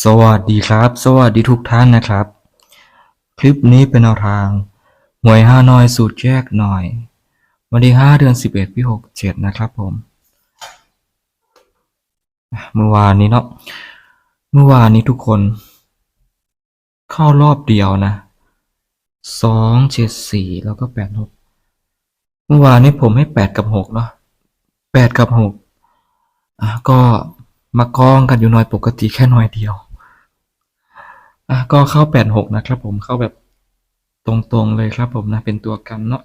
สวัสดีครับ สวัสดีทุกท่านนะครับ คลิปนี้เป็นแนวทางหวยฮานอยสูตรแยกหน่อย วันที่5เดือน11ปี67นะครับผมเมื่อวานนี้เนาะเมื่อวานนี้ทุกคน เข้ารอบเดียวนะสองเจ็ดสี่แล้วก็แปดหกเมื่อวานนี้ผมให้แปดกับหกเนาะแปดกับหกอะก็ มากองกันอยู่หน่อยปกติแค่หน่อยเดียว อะก็เข้าแปดหกนะครับผมเข้าแบบตรงๆเลยครับผมนะเป็นตัวกันเนาะ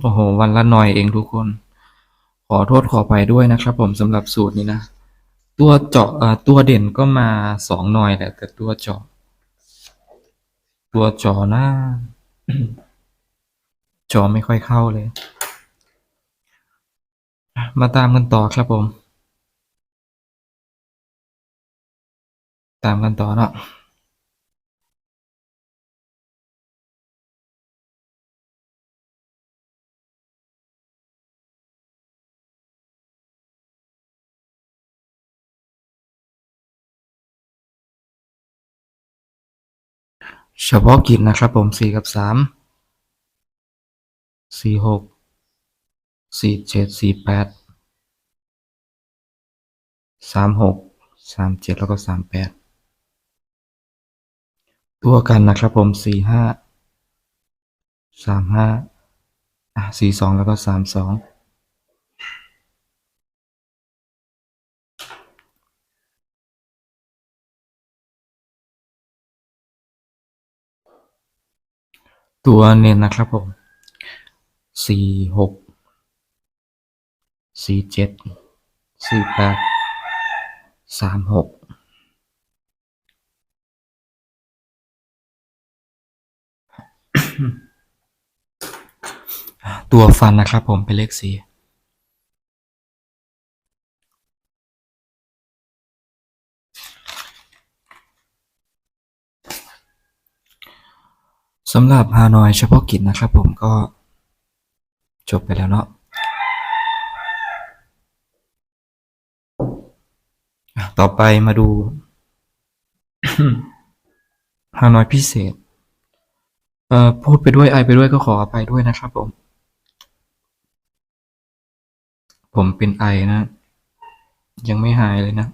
โอ้โห วันละหน่อยเองทุกคน ขอโทษขอไปด้วยนะครับผมสำหรับสูตรนี้นะ ตัวเจาะอ่อตัวเด่นก็มาสองหน่อยแหละแต่ตัวเจาะ ตัวเจาะหน้าจอไม่ค่อยเข้าเลย มาตามกันต่อครับผม ตามกันต่อเนาะเฉพาะกิจนะครับผมสี่กับสามสี่หก สี่เจ็ดสี่แปดสามหกสามเจ็ดแล้วก็สามแปดตัวกันนะครับผมสี่ห้าสามห้าสี่สองแล้วก็สามสองตัวเน้นนะครับผมสี่หก สี่เจ็ดสี่แปดสามหกตัวฟันนะครับผมเป็นเลขสี่สำหรับฮานอยเฉพาะกิจนะครับผมก็จบไปแล้วเนาะอะ ต่อไปมาดูฮานอยพิเศษ เอ่อพูดไปด้วยไอไปด้วยก็ขออภัยด้วยนะครับผม ผมเป็นไอนะ ยังไม่หายเลยนะ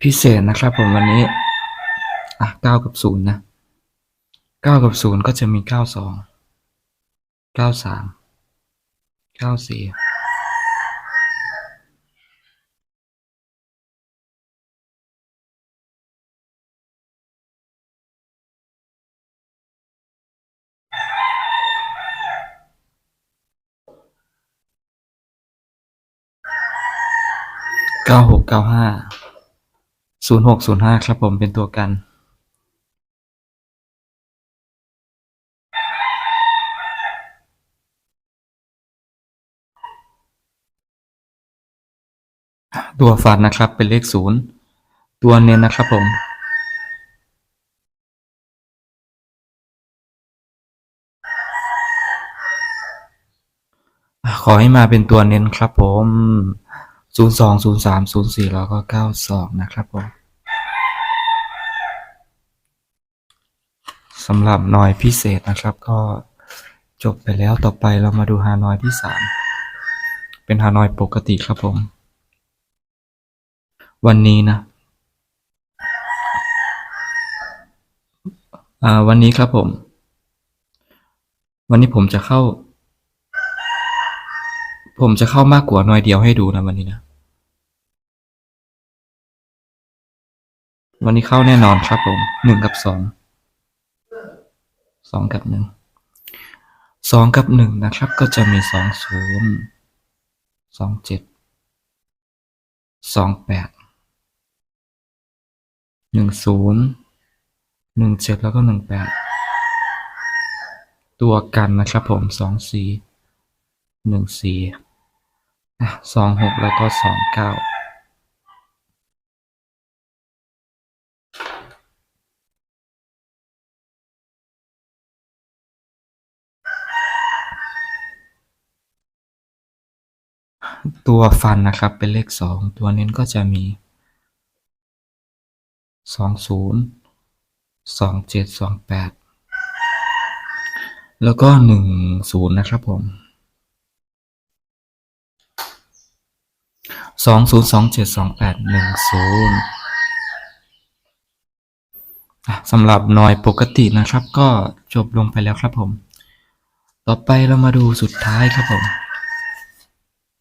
พิเศษนะครับผมวันนี้ อะเก้ากับศูนย์นะเก้ากับศูนย์ก็จะมีเก้าสองเก้าสามเก้าสี่เก้าหกเก้าห้าศูนย์หกศูนย์ห้าครับผมเป็นตัวกัน ตัวฟันนะครับเป็นเลขศูนย์ตัวเน้นนะครับผมขอให้มาเป็นตัวเน้นครับผมศูนย์สองศูนย์สามศูนย์สี่แล้วก็เก้าสองนะครับผมสำหรับนอยพิเศษนะครับ ก็จบไปแล้วต่อไปเรามาดูฮานอยที่สามเป็นฮานอยปกติครับผม วันนี้นะอ่าวันนี้ครับผม วันนี้ผมจะเข้า ผมจะเข้ามากกว่าหน่อยเดียวให้ดูนะวันนี้นะ วันนี้เข้าแน่นอนครับผมหนึ่งกับสองสองกับหนึ่งสองกับหนึ่งนะครับ ก็จะมีสองศูนย์สองเจ็ดสองแปด หนึ่งศูนย์หนึ่งเจ็ดแล้วก็หนึ่งแปดตัวกันนะครับผมสองสีหนึ่งสีสองหกแล้วก็สองเก้าตัวฟันนะครับเป็นเลขสองตัวเน้นก็จะมี สองศูนย์สองเจ็ดสองแปดแล้วก็หนึ่งศูนย์นะครับผมสองศูนย์สองเจ็ดสองแปดหนึ่งศูนย์สำหรับหน่อยปกตินะครับ ก็จบลงไปแล้วครับผม ต่อไปเรามาดูสุดท้ายครับผม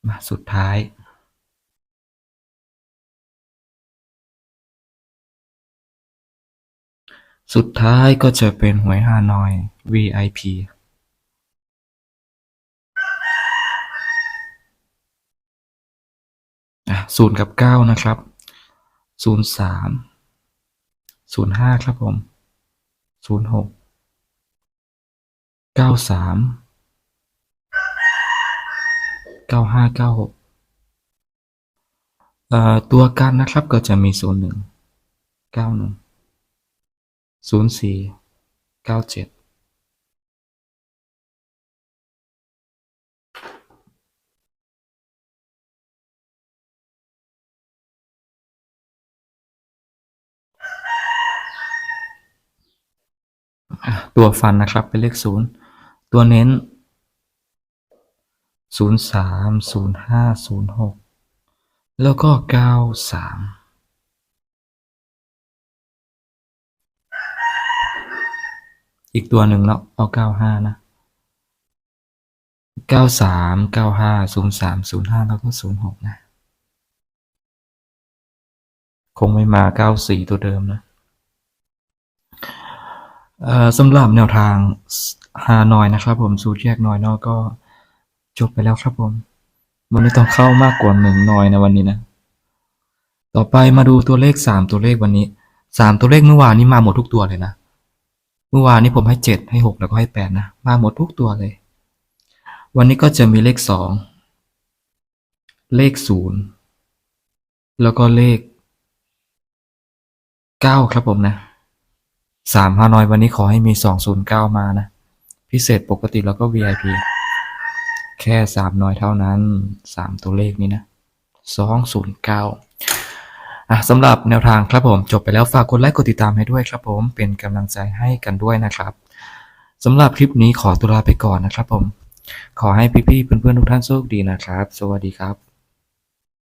มาสุดท้าย สุดท้ายก็จะเป็นหวยฮานอย VIP อะศูนย์กับเก้านะครับศูนย์สามศูนย์ห้าครับผมศูนย์หกเก้าสามเก้าห้าเก้าหกอ่อตัวกันนะครับก็จะมีศูนย์หนึ่งเก้าหนึ่ง ศูนย์สี่เก้าเจ็ดตัวฟันนะครับเป็นเลขศูนย์ตัวเน้นศูนย์สามศูนย์ห้าศูนย์หกแล้วก็เก้าสาม อีกตัวหนึ่งเนาะเอาเก้าห้านะเก้าสามเก้าห้าศูนย์สามศูนย์ห้าแล้วก็ศูนย์หกนะ คงไม่มาเก้าสี่ตัวเดิมนะสำหรับแนวทางฮานอยนะครับผมสูตรแยกนอยเนอกก็จบไปแล้วครับผมมันไม่ต้องเข้ามากกว่าหนึ่งนอยในวันนี้นะ ต่อไปมาดูตัวเลขสามตัวเลขวันนี้สามตัวเลขเมื่อวานนี้มาหมดทุกตัวเลยนะ มื่อวานนี้ผมให้เจ็ดให้หกแล้วก็ให้แปดนะ มาหมดทุกตัวเลย วันนี้ก็จะมีเลขสองเลขศูนย์แล้วก็เลขเก้าครับผมนะสามฮานอยวันนี้ขอให้มีสองศูนย์เก้ามานะ พิเศษปกติแล้วก็ VIP แค่สามน้อยเท่านั้นสามตัวเลขนี้นะสองศูนย์เก้า อะสำหรับแนวทางครับผม จบไปแล้วฝากกดไลค์กดติดตามให้ด้วยครับผมเป็นกำลังใจให้กันด้วยนะครับสำหรับคลิปนี้ขอตัวลาไปก่อนนะครับผม ขอให้พี่ๆเพื่อนๆทุกท่านโชคดีนะครับ สวัสดีครับ